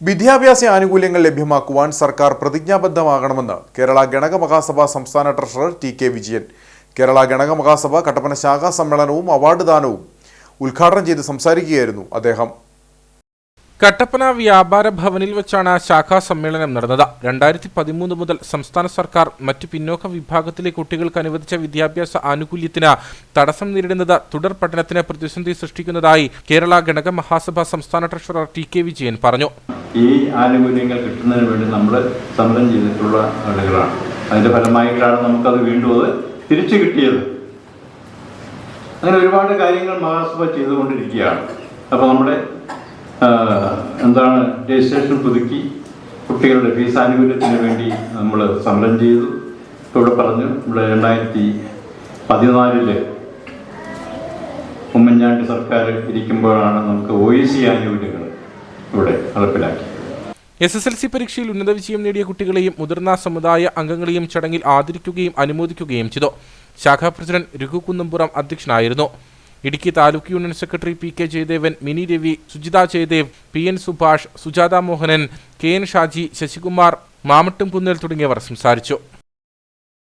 വിദ്യാഭ്യാസ ആനുകൂല്യങ്ങൾ ലഭ്യമാക്കുവാൻ സർക്കാർ പ്രതിജ്ഞാബദ്ധമാകണമെന്ന് കേരള ഗണക മഹാസഭ സംസ്ഥാന treasurer T K Vijayan Kerala Ganaka Mahasabha Kattappana ശാഖാ സമ്മേളനവും അവാർഡ് ദാനവും ഉദ്ഘാടനം ചെയ്ത് സംസാരിക്കുകയായിരുന്നു അദ്ദേഹം. കട്ടപ്പന വ്യാപാര ഭവനിൽ വെച്ചാണ് ശാഖാ സമ്മേളനം നടന്നത്. രണ്ടായിരത്തി പതിമൂന്ന് മുതൽ സംസ്ഥാന സർക്കാർ മറ്റ് പിന്നോക്ക വിഭാഗത്തിലെ കുട്ടികൾക്ക് അനുവദിച്ച വിദ്യാഭ്യാസ ആനുകൂല്യത്തിന് തടസ്സം നേരിടുന്നത് തുടർ പഠനത്തിന് പ്രതിസന്ധി സൃഷ്ടിക്കുന്നതായി കേരള ഗണക മഹാസഭ സംസ്ഥാന ട്രഷറർ ടി കെ വിജയൻ പറഞ്ഞു. ഈ ആനുകൂല്യങ്ങൾ കിട്ടുന്നതിന് വേണ്ടി നമ്മൾ സമരം ചെയ്തിട്ടുള്ള ആളുകളാണ്. അതിന്റെ ഫലമായിട്ടാണ് നമുക്കത് വീണ്ടും അത് തിരിച്ചു കിട്ടിയത്. അങ്ങനെ ഒരുപാട് കാര്യങ്ങൾ മഹാസഭ ചെയ്തുകൊണ്ടിരിക്കുകയാണ്. അപ്പോൾ നമ്മുടെ എന്താണ് രജിസ്ട്രേഷൻ പുതുക്കി കുട്ടികളുടെ ഫീസ് ആനുകൂല്യത്തിന് വേണ്ടി നമ്മൾ സമരം ചെയ്തു. ഇവിടെ പറഞ്ഞു ഇവിടെ രണ്ടായിരത്തി പതിനാലിൽ ഉമ്മൻചാണ്ടി സർക്കാർ ഇരിക്കുമ്പോഴാണ് നമുക്ക് ഒ ഇ സി ആനുകൂല്യങ്ങൾ ഇവിടെ നടപ്പിലാക്കി എസ് എസ് എൽ സി പരീക്ഷയിൽ ഉന്നത വിജയം നേടിയ കുട്ടികളെയും മുതിർന്ന സമുദായ അംഗങ്ങളെയും ചടങ്ങിൽ ആദരിക്കുകയും അനുമോദിക്കുകയും ചെയ്തു. ശാഖാ പ്രസിഡന്റ് രഘു കുന്നംപുറം അധ്യക്ഷനായിരുന്നു. Idukki taluk union secretary P K Jayadevan Mini Ravi Sujitha Jayadev P N Subhash Sujatha Mohanan K N Shaji Sasikumar മാമട്ടും Kunnel തുടങ്ങിയവർ സംസാരിച്ചു.